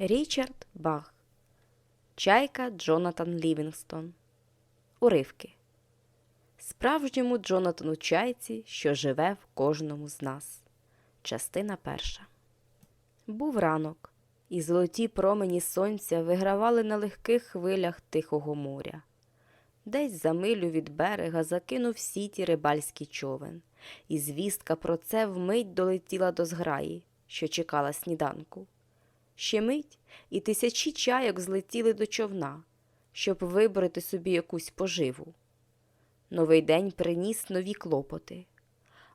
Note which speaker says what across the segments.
Speaker 1: Річард Бах. Чайка Джонатан Лівінгстон. Уривки. Справжньому Джонатану Чайці, що живе в кожному з нас. Частина перша. Був ранок, і золоті промені сонця вигравали на легких хвилях Тихого моря. Десь за милю від берега закинув сіті рибальський човен, і звістка про це вмить долетіла до зграї, що чекала сніданку. Ще мить, і тисячі чайок злетіли до човна, щоб вибрати собі якусь поживу. Новий день приніс нові клопоти,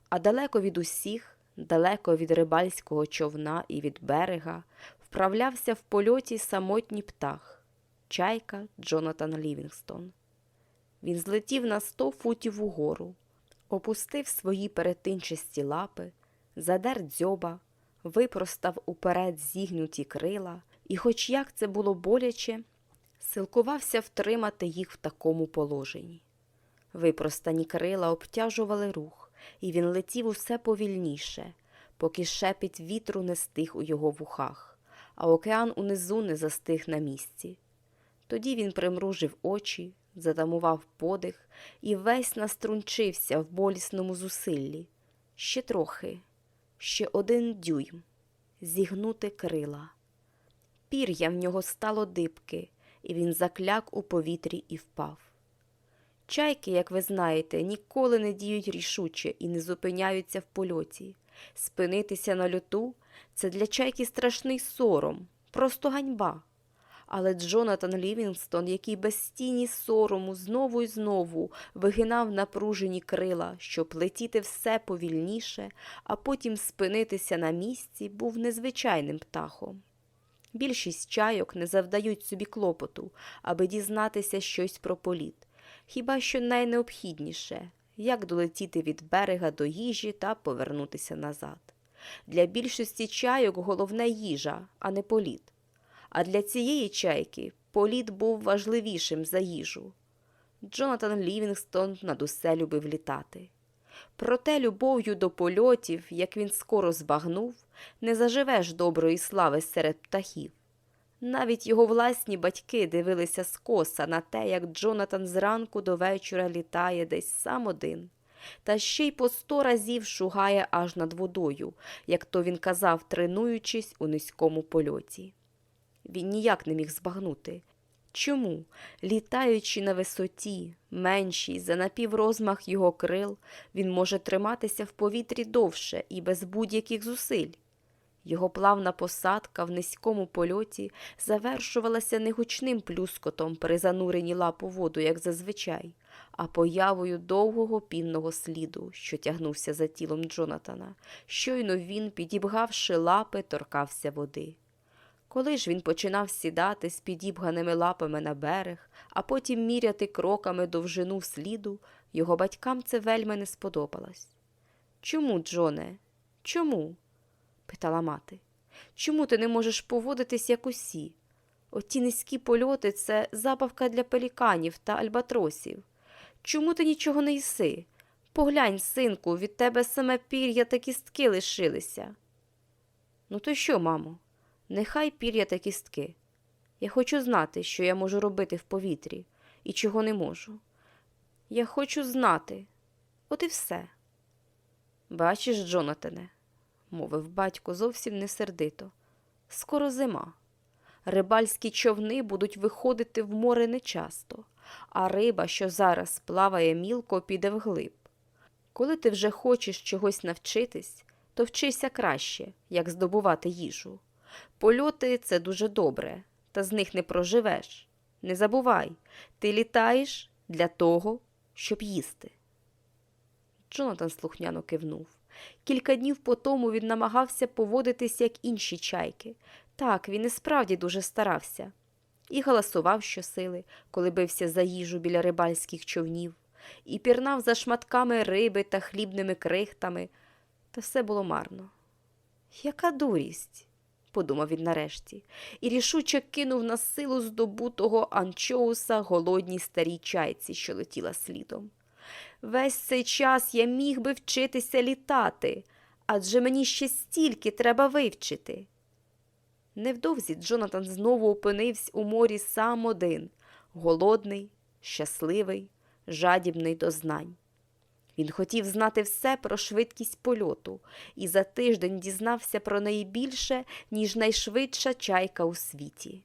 Speaker 1: а далеко від усіх, далеко від рибальського човна і від берега, вправлявся в польоті самотній птах, чайка Джонатан Лівінгстон. Він злетів на сто футів угору, опустив свої перетинчасті лапи, задер дзьоба, випростав уперед зігнуті крила, і, хоч як це було боляче, силкувався втримати їх в такому положенні. Випростані крила обтяжували рух, і він летів усе повільніше, поки шепіт вітру не стих у його вухах, а океан унизу не застиг на місці. Тоді він примружив очі, затамував подих і весь наструнчився в болісному зусиллі. Ще трохи, ще один дюйм, зігнути крила. Пір'я в нього стало дибки, і він закляк у повітрі і впав. Чайки, як ви знаєте, ніколи не діють рішуче і не зупиняються в польоті. Спинитися на льоту це для чайки страшний сором, просто ганьба. Але Джонатан Лівінгстон, який без стіні сорому знову і знову вигинав напружені крила, щоб летіти все повільніше, а потім спинитися на місці, був незвичайним птахом. Більшість чайок не завдають собі клопоту, аби дізнатися щось про політ. Хіба що найнеобхідніше як долетіти від берега до їжі та повернутися назад. Для більшості чайок головне їжа, а не політ. А для цієї чайки політ був важливішим за їжу. Джонатан Лівінгстон над усе любив літати. Проте любов'ю до польотів, як він скоро збагнув, не заживеш доброї слави серед птахів. Навіть його власні батьки дивилися скоса на те, як Джонатан зранку до вечора літає десь сам один, та ще й по сто разів шугає аж над водою, як то він казав, тренуючись у низькому польоті. Він ніяк не міг збагнути. Чому, літаючи на висоті, меншій за напіврозмах його крил, він може триматися в повітрі довше і без будь-яких зусиль? Його плавна посадка в низькому польоті завершувалася не гучним плюскотом при зануренні лап у воду, як зазвичай, а появою довгого пінного сліду, що тягнувся за тілом Джонатана. Щойно він, підібгавши лапи, торкався води. Коли ж він починав сідати з підібганими лапами на берег, а потім міряти кроками довжину сліду, його батькам це вельми не сподобалось. Чому, Джоне? Чому? питала мати. Чому ти не можеш поводитись як усі? Оті низькі польоти це забавка для пеліканів та альбатросів. Чому ти нічого не їси? Поглянь, синку, від тебе саме пір'я та кістки лишилися. Ну, то що, мамо? Нехай пір'я та кістки. Я хочу знати, що я можу робити в повітрі і чого не можу. Я хочу знати. От і все. Бачиш, Джонатане, мовив батько зовсім не сердито. Скоро зима. Рибальські човни будуть виходити в море нечасто, а риба, що зараз плаває мілко, піде вглиб. Коли ти вже хочеш чогось навчитись, то вчися краще, як здобувати їжу. Польоти це дуже добре, та з них не проживеш. Не забувай, ти літаєш для того, щоб їсти. Джонатан слухняно кивнув. Кілька днів по тому він намагався поводитись, як інші чайки. Так, він і справді дуже старався. І галасував щосили, коли бився за їжу біля рибальських човнів, і пірнав за шматками риби та хлібними крихтами, та все було марно. Яка дурість, подумав він нарешті, і рішуче кинув на силу здобутого анчоуса голодній старій чайці, що летіла слідом. Весь цей час я міг би вчитися літати, адже мені ще стільки треба вивчити. Невдовзі Джонатан знову опинився у морі сам один, голодний, щасливий, жадібний до знань. Він хотів знати все про швидкість польоту і за тиждень дізнався про неї більше, ніж найшвидша чайка у світі.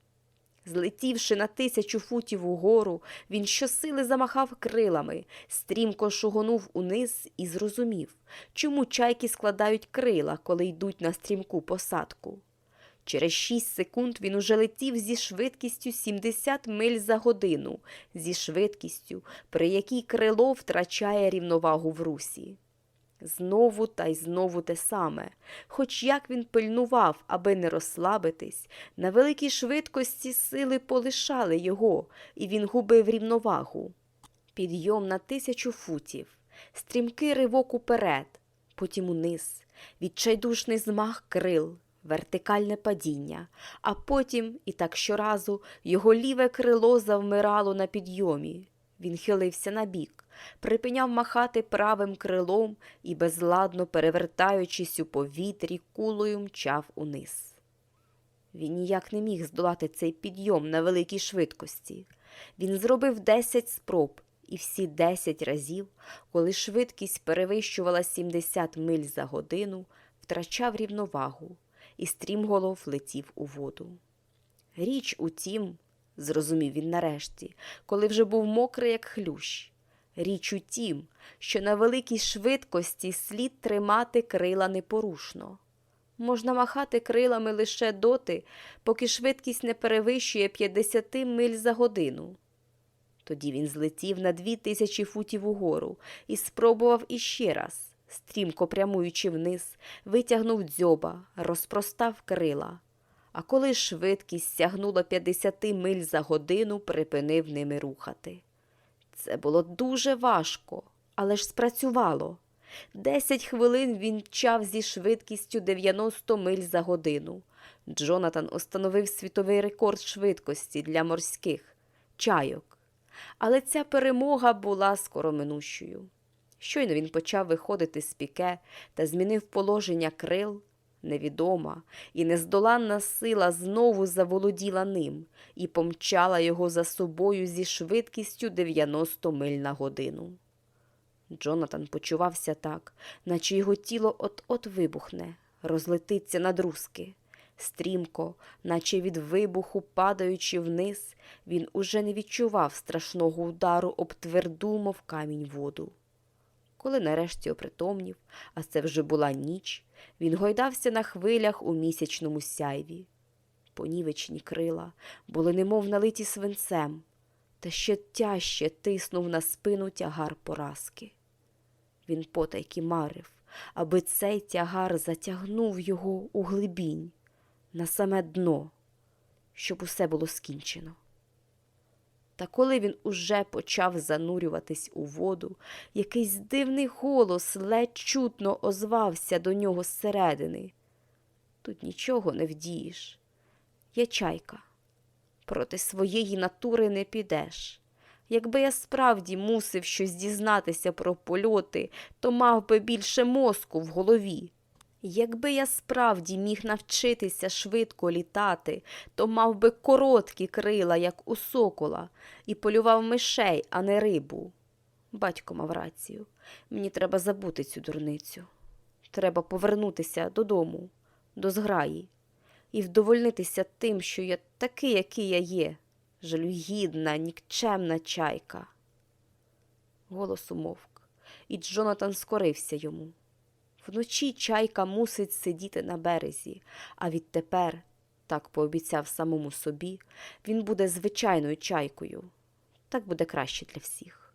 Speaker 1: Злетівши на тисячу футів угору, він щосили замахав крилами, стрімко шугонув униз і зрозумів, чому чайки складають крила, коли йдуть на стрімку посадку. Через шість секунд він уже летів зі швидкістю 70 миль за годину, зі швидкістю, при якій крило втрачає рівновагу в русі. Знову та й знову те саме, хоч як він пильнував, аби не розслабитись, на великій швидкості сили полишали його, і він губив рівновагу. Підйом на тисячу футів, стрімкий ривок уперед, потім униз, відчайдушний змах крил, вертикальне падіння, а потім, і так щоразу, його ліве крило завмирало на підйомі. Він хилився набік, припиняв махати правим крилом і, безладно перевертаючись у повітрі, кулею мчав униз. Він ніяк не міг здолати цей підйом на великій швидкості. Він зробив десять спроб, і всі десять разів, коли швидкість перевищувала 70 миль за годину, втрачав рівновагу і стрімголов летів у воду. Річ у тім, зрозумів він нарешті, коли вже був мокрий, як хлющ. Річ у тім, що на великій швидкості слід тримати крила непорушно. Можна махати крилами лише доти, поки швидкість не перевищує 50 миль за годину. Тоді він злетів на дві тисячі футів угору і спробував іще раз, стрімко прямуючи вниз, витягнув дзьоба, розпростав крила. А коли швидкість сягнула 50 миль за годину, припинив ними рухати. Це було дуже важко, але ж спрацювало. Десять хвилин він мчав зі швидкістю 90 миль за годину. Джонатан установив світовий рекорд швидкості для морських чайок. Але ця перемога була скороминущою. Щойно він почав виходити з піке та змінив положення крил. Невідома і нездоланна сила знову заволоділа ним і помчала його за собою зі швидкістю 90 миль на годину. Джонатан почувався так, наче його тіло от-от вибухне, розлетиться на друзки. Стрімко, наче від вибуху, падаючи вниз, він уже не відчував страшного удару об тверду, мов камінь воду. Коли нарешті опритомнів, а це вже була ніч, він гойдався на хвилях у місячному сяйві. Понівечні крила були немов налиті свинцем, та ще тяжче тиснув на спину тягар поразки. Він потайки марив, аби цей тягар затягнув його у глибінь, на саме дно, щоб усе було скінчено. Та коли він уже почав занурюватись у воду, якийсь дивний голос ледь чутно озвався до нього зсередини. Тут нічого не вдієш. Я чайка. Проти своєї натури не підеш. Якби я справді мусив щось дізнатися про польоти, то мав би більше мозку в голові. Якби я справді міг навчитися швидко літати, то мав би короткі крила, як у сокола, і полював мишей, а не рибу. Батько мав рацію. Мені треба забути цю дурницю. Треба повернутися додому, до зграї, і вдовольнитися тим, що я такий, який я є, жалюгідна, нікчемна чайка. Голос умовк, і Джонатан скорився йому. Вночі чайка мусить сидіти на березі, а відтепер, так пообіцяв самому собі, він буде звичайною чайкою. Так буде краще для всіх.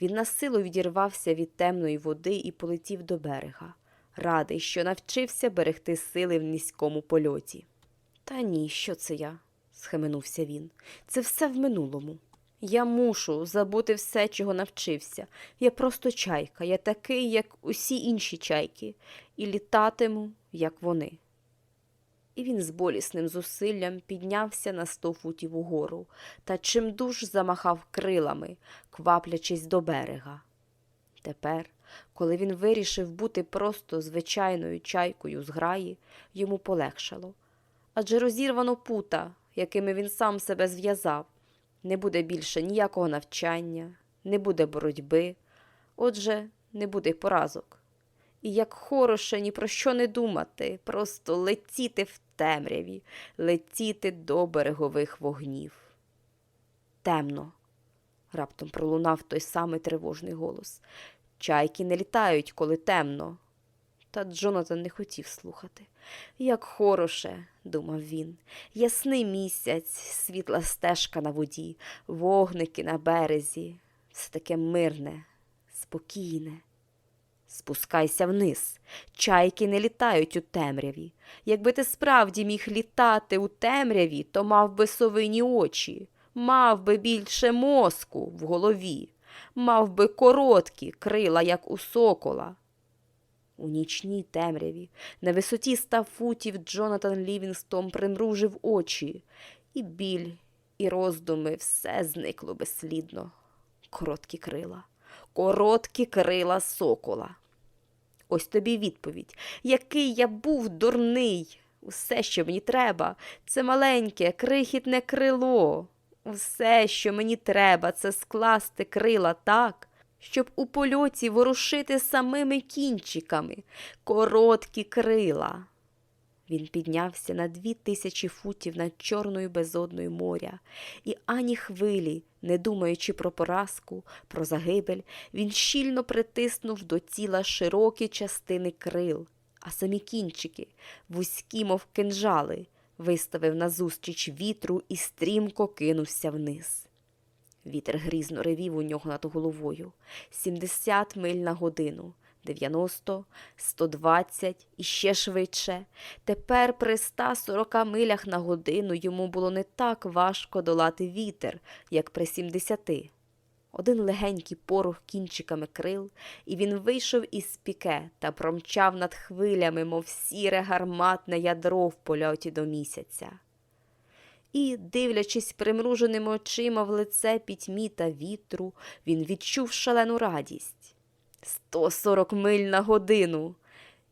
Speaker 1: Він на силу відірвався від темної води і полетів до берега, радий, що навчився берегти сили в низькому польоті. Та ні, що це я? схаменувся він. Це все в минулому. Я мушу забути все, чого навчився. Я просто чайка, я такий, як усі інші чайки, і літатиму, як вони. І він з болісним зусиллям піднявся на сто футів угору та чимдуж замахав крилами, кваплячись до берега. Тепер, коли він вирішив бути просто звичайною чайкою з граї, йому полегшало, адже розірвано пута, якими він сам себе зв'язав. Не буде більше ніякого навчання, не буде боротьби, отже, не буде й поразок. І як хороше ні про що не думати, просто летіти в темряві, летіти до берегових вогнів. Темно. Раптом пролунав той самий тривожний голос. Чайки не літають, коли темно. Та Джонатан не хотів слухати. Як хороше, думав він, ясний місяць, світла стежка на воді, вогники на березі, все таке мирне, спокійне. Спускайся вниз. Чайки не літають у темряві. Якби ти справді міг літати у темряві, то мав би совині очі, мав би більше мозку в голові, мав би короткі крила, як у сокола. У нічній темряві, на висоті ста футів Джонатан Лівінгстон примружив очі, і біль, і роздуми все зникло безслідно. Короткі крила, короткі крила сокола. Ось тобі відповідь. Який я був дурний. Усе, що мені треба, це маленьке, крихітне крило. Усе, що мені треба, це скласти крила так, щоб у польоті ворушити самими кінчиками, короткі крила. Він піднявся на дві тисячі футів над чорною безодною моря, і ані хвилі, не думаючи про поразку, про загибель, він щільно притиснув до тіла широкі частини крил, а самі кінчики, вузькі, мов кинжали, виставив назустріч вітру і стрімко кинувся вниз. Вітер грізно ревів у нього над головою. Сімдесят миль на годину, дев'яносто, сто двадцять і ще швидше. Тепер при ста сорока милях на годину йому було не так важко долати вітер, як при сімдесяти. Один легенький порух кінчиками крил, і він вийшов із піке та промчав над хвилями, мов сіре гарматне ядро в польоті до місяця і, дивлячись примруженими очима в лице пітьмі та вітру, він відчув шалену радість. Сто сорок миль на годину,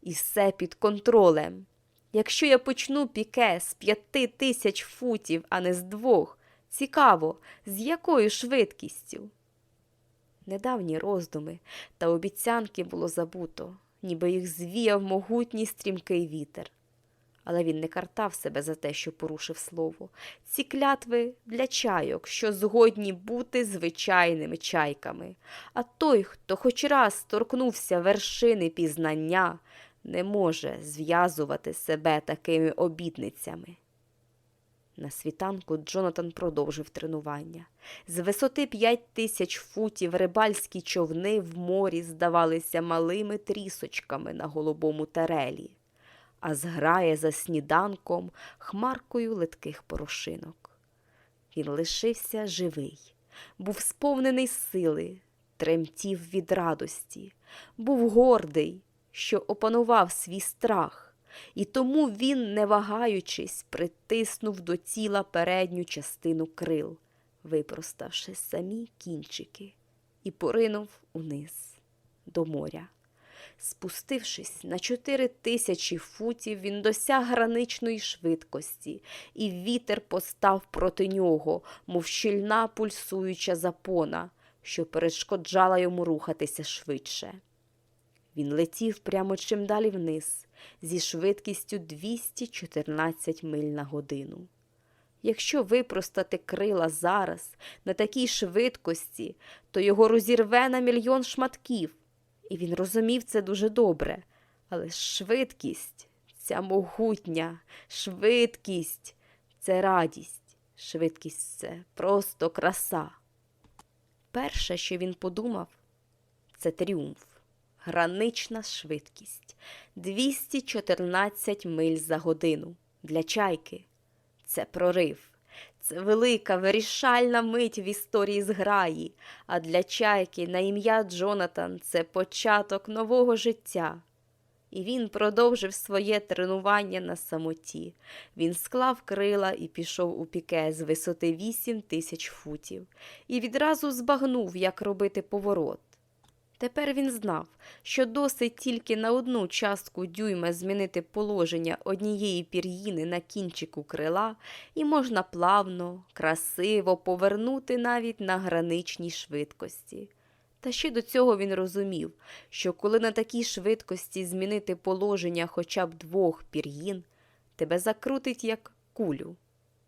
Speaker 1: і все під контролем. Якщо я почну піке з п'яти тисяч футів, а не з двох, цікаво, з якою швидкістю? Недавні роздуми та обіцянки було забуто, ніби їх звіяв могутній стрімкий вітер але він не картав себе за те, що порушив слово. Ці клятви для чайок, що згодні бути звичайними чайками. А той, хто хоч раз торкнувся вершини пізнання, не може зв'язувати себе такими обітницями. На світанку Джонатан продовжив тренування. З висоти п'ять тисяч футів рибальські човни в морі здавалися малими трісочками на голубому терелі а зграє за сніданком хмаркою литких порошинок. Він лишився живий, був сповнений сили, тремтів від радості, був гордий, що опанував свій страх, і тому він, не вагаючись, притиснув до тіла передню частину крил, випроставши самі кінчики, і поринув униз до моря. Спустившись на чотири тисячі футів, він досяг граничної швидкості, і вітер постав проти нього, мов щільна пульсуюча запона, що перешкоджала йому рухатися швидше. Він летів прямо чим далі вниз, зі швидкістю 214 миль на годину. Якщо випростати крила зараз на такій швидкості, то його розірве на мільйон шматків і він розумів це дуже добре. Але швидкість, ця могутня, швидкість це радість, швидкість це просто краса. Перше, що він подумав, це тріумф, гранична швидкість 214 миль за годину для чайки. Це прорив. Велика вирішальна мить в історії зграї, а для чайки на ім'я Джонатан це початок нового життя. І він продовжив своє тренування на самоті. Він склав крила і пішов у піке з висоти вісім тисяч футів, і відразу збагнув, як робити поворот. Тепер він знав, що досить тільки на одну частку дюйма змінити положення однієї пір'їни на кінчику крила, і можна плавно, красиво повернути навіть на граничній швидкості. Та ще до цього він розумів, що коли на такій швидкості змінити положення хоча б двох пір'їн, тебе закрутить як кулю.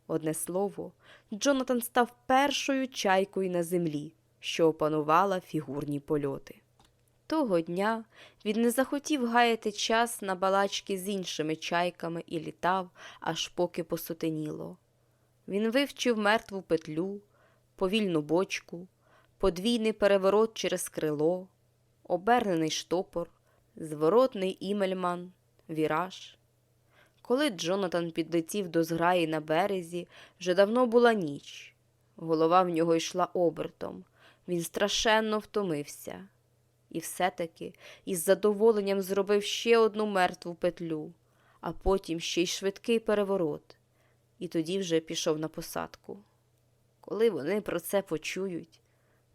Speaker 1: Одне слово, Джонатан став першою чайкою на землі, що опанувала фігурні польоти. Того дня він не захотів гаяти час на балачки з іншими чайками і літав, аж поки посутеніло. Він вивчив мертву петлю, повільну бочку, подвійний переворот через крило, обернений штопор, зворотний імельман, віраж. Коли Джонатан підлетів до зграї на березі, вже давно була ніч. Голова в нього йшла обертом. Він страшенно втомився. І все-таки із задоволенням зробив ще одну мертву петлю, а потім ще й швидкий переворот. І тоді вже пішов на посадку. Коли вони про це почують,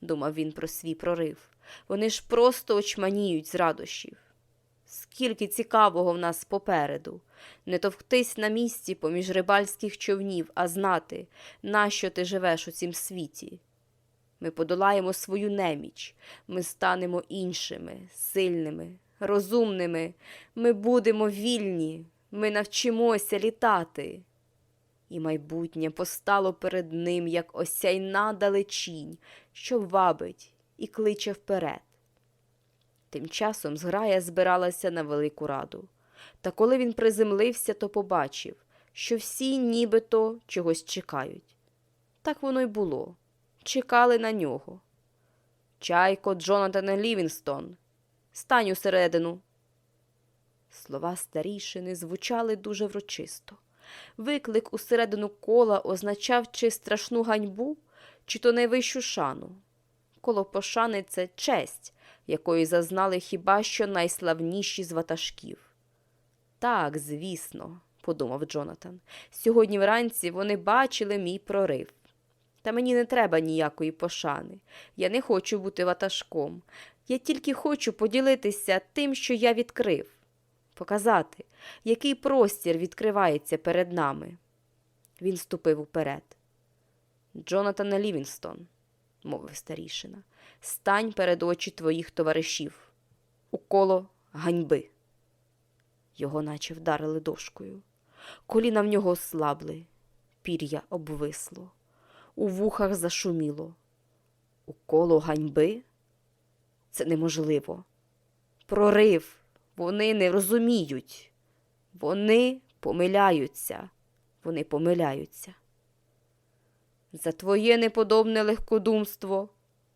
Speaker 1: думав він про свій прорив, вони ж просто очманіють з радощів. Скільки цікавого в нас попереду, не товктись на місці поміж рибальських човнів, а знати, нащо ти живеш у цім світі. Ми подолаємо свою неміч, ми станемо іншими, сильними, розумними, ми будемо вільні, ми навчимося літати. І майбутнє постало перед ним, як осяйна далечінь, що вабить і кличе вперед. Тим часом зграя збиралася на велику раду. Та коли він приземлився, то побачив, що всі нібито чогось чекають. Так воно й було. Чекали на нього. Чайко Джонатане Лівінстон, стань усередину. Слова старішини звучали дуже врочисто. Виклик усередину кола означав чи страшну ганьбу, чи то найвищу шану. Коло пошани це честь, якої зазнали хіба що найславніші з ватажків. Так, звісно, подумав Джонатан, сьогодні вранці вони бачили мій прорив. Та мені не треба ніякої пошани. Я не хочу бути ватажком. Я тільки хочу поділитися тим, що я відкрив, показати, який простір відкривається перед нами. Він ступив уперед. Джонатан Лівінстон, мовив старішина, стань перед очі твоїх товаришів. У коло ганьби. Його наче вдарили дошкою. Коліна в нього ослабли, пір'я обвисло, у вухах зашуміло. У коло ганьби? Це неможливо. Прорив. Вони не розуміють. Вони помиляються. Вони помиляються. За твоє неподобне легкодумство,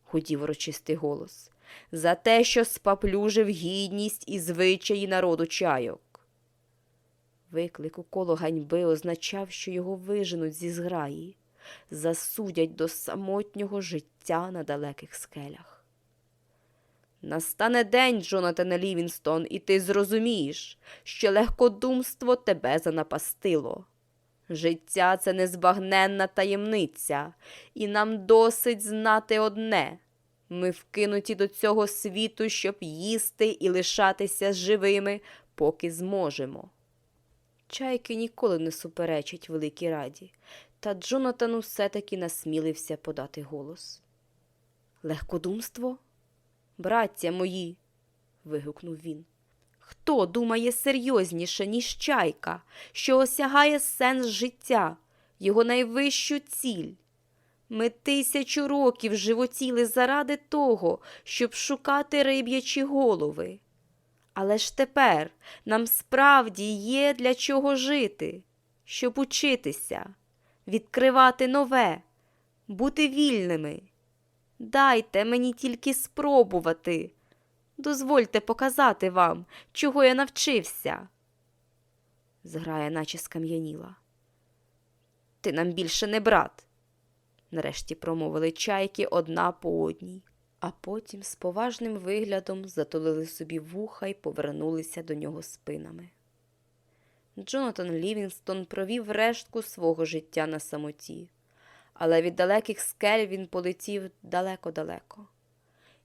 Speaker 1: гудів урочистий голос, за те, що спаплюжив гідність і звичаї народу чайок. Виклик у коло ганьби означав, що його виженуть зі зграї, засудять до самотнього життя на далеких скелях. Настане день, Джонатане Лівінстон, і ти зрозумієш, що легкодумство тебе занапастило. Життя це незбагненна таємниця, і нам досить знати одне ми вкинуті до цього світу, щоб їсти і лишатися живими, поки зможемо. Чайки ніколи не суперечать великій раді, та Джонатану все-таки насмілився подати голос. Легкодумство? Браття мої. вигукнув він. Хто думає серйозніше, ніж чайка, що осягає сенс життя, його найвищу ціль? Ми тисячу років животіли заради того, щоб шукати риб'ячі голови. Але ж тепер нам справді є для чого жити, щоб учитися, відкривати нове, бути вільними. Дайте мені тільки спробувати. Дозвольте показати вам, чого я навчився. Зграя, наче скам'яніла. Ти нам більше не брат, нарешті промовили чайки одна по одній, а потім з поважним виглядом затулили собі вуха і повернулися до нього спинами. Джонатан Лівінстон провів рештку свого життя на самоті, але від далеких скель він полетів далеко-далеко.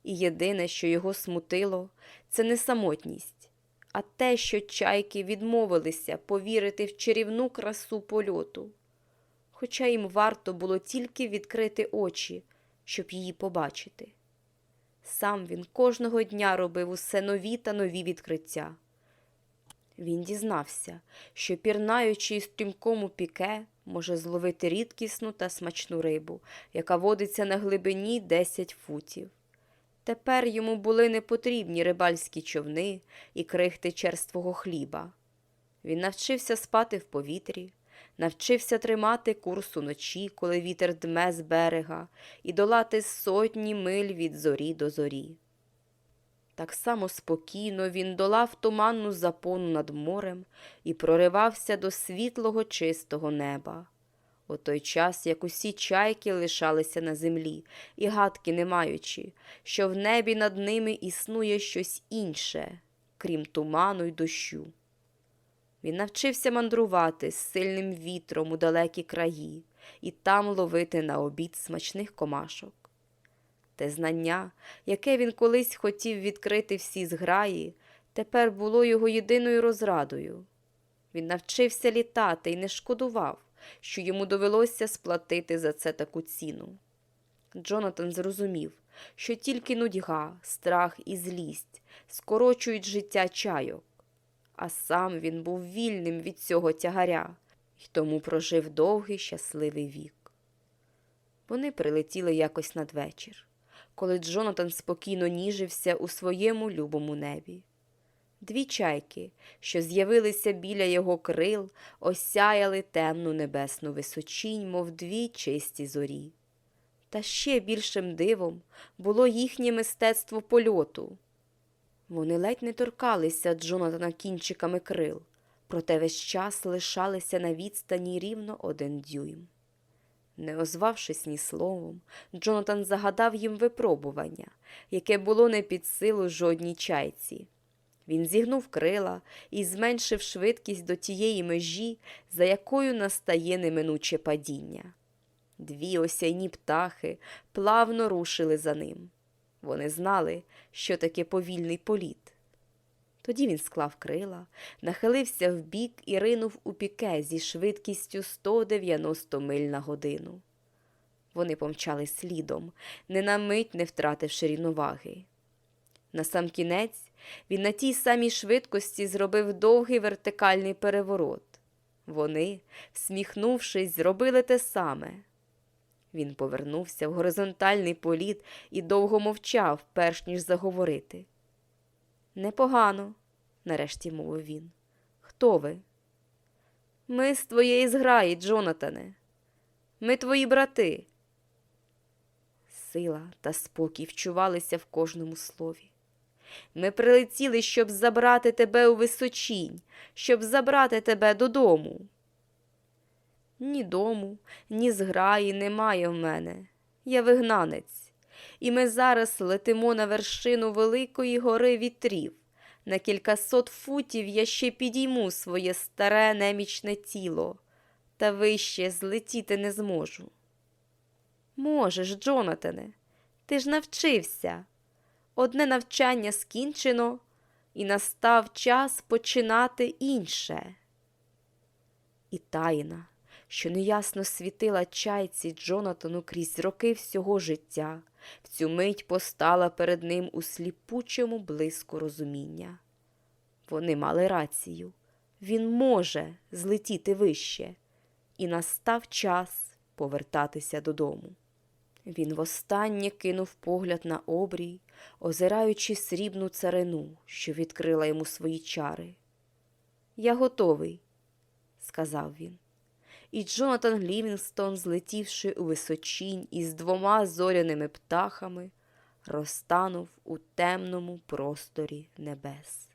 Speaker 1: І єдине, що його смутило, це не самотність, а те, що чайки відмовилися повірити в чарівну красу польоту, хоча їм варто було тільки відкрити очі, щоб її побачити. Сам він кожного дня робив усе нові та нові відкриття. Він дізнався, що пірнаючи у стрімкому піке, може зловити рідкісну та смачну рибу, яка водиться на глибині 10 футів. Тепер йому були не потрібні рибальські човни і крихти черствого хліба. Він навчився спати в повітрі, навчився тримати курс уночі, коли вітер дме з берега, і долати сотні миль від зорі до зорі. Так само спокійно він долав туманну запону над морем і проривався до світлого чистого неба. У той час, як усі чайки лишалися на землі, і гадки не маючи, що в небі над ними існує щось інше, крім туману й дощу. Він навчився мандрувати з сильним вітром у далекі краї і там ловити на обід смачних комашок. Те знання, яке він колись хотів відкрити всі зграї, тепер було його єдиною розрадою. Він навчився літати і не шкодував, що йому довелося сплатити за це таку ціну. Джонатан зрозумів, що тільки нудьга, страх і злість скорочують життя чайок, а сам він був вільним від цього тягаря і тому прожив довгий щасливий вік. Вони прилетіли якось надвечір, коли Джонатан спокійно ніжився у своєму любому небі. Дві чайки, що з'явилися біля його крил, осяяли темну небесну височінь, мов дві чисті зорі. Та ще більшим дивом було їхнє мистецтво польоту. Вони ледь не торкалися Джонатана кінчиками крил, проте весь час лишалися на відстані рівно один дюйм. Не озвавшись ні словом, Джонатан загадав їм випробування, яке було не під силу жодній чайці. Він зігнув крила і зменшив швидкість до тієї межі, за якою настає неминуче падіння. Дві осяйні птахи плавно рушили за ним. Вони знали, що таке повільний політ. Тоді він склав крила, нахилився вбік і ринув у піке зі швидкістю 190 миль на годину. Вони помчали слідом, не на мить не втративши рівноваги. Насамкінець він на тій самій швидкості зробив довгий вертикальний переворот. Вони, всміхнувшись, зробили те саме. Він повернувся в горизонтальний політ і довго мовчав, перш ніж заговорити. Непогано, нарешті мовив він. Хто ви? Ми з твоєї зграї, Джонатане. Ми твої брати. Сила та спокій вчувалися в кожному слові. Ми прилетіли, щоб забрати тебе у височінь, щоб забрати тебе додому. Ні дому, ні зграї немає в мене. Я вигнанець, і ми зараз летимо на вершину великої гори вітрів. На кількасот футів я ще підійму своє старе немічне тіло, та вище злетіти не зможу. Можеш, Джонатане, ти ж навчився. Одне навчання скінчено, і настав час починати інше. І тайна, що неясно світила чайці Джонатану крізь роки всього життя, в цю мить постала перед ним у сліпучому блиску розуміння. Вони мали рацію. Він може злетіти вище, і настав час повертатися додому. Він востаннє кинув погляд на обрій, озираючи срібну царину, що відкрила йому свої чари. Я готовий, сказав він. І Джонатан Лівінгстон, злетівши у височінь із двома зоряними птахами, розтанув у темному просторі небес.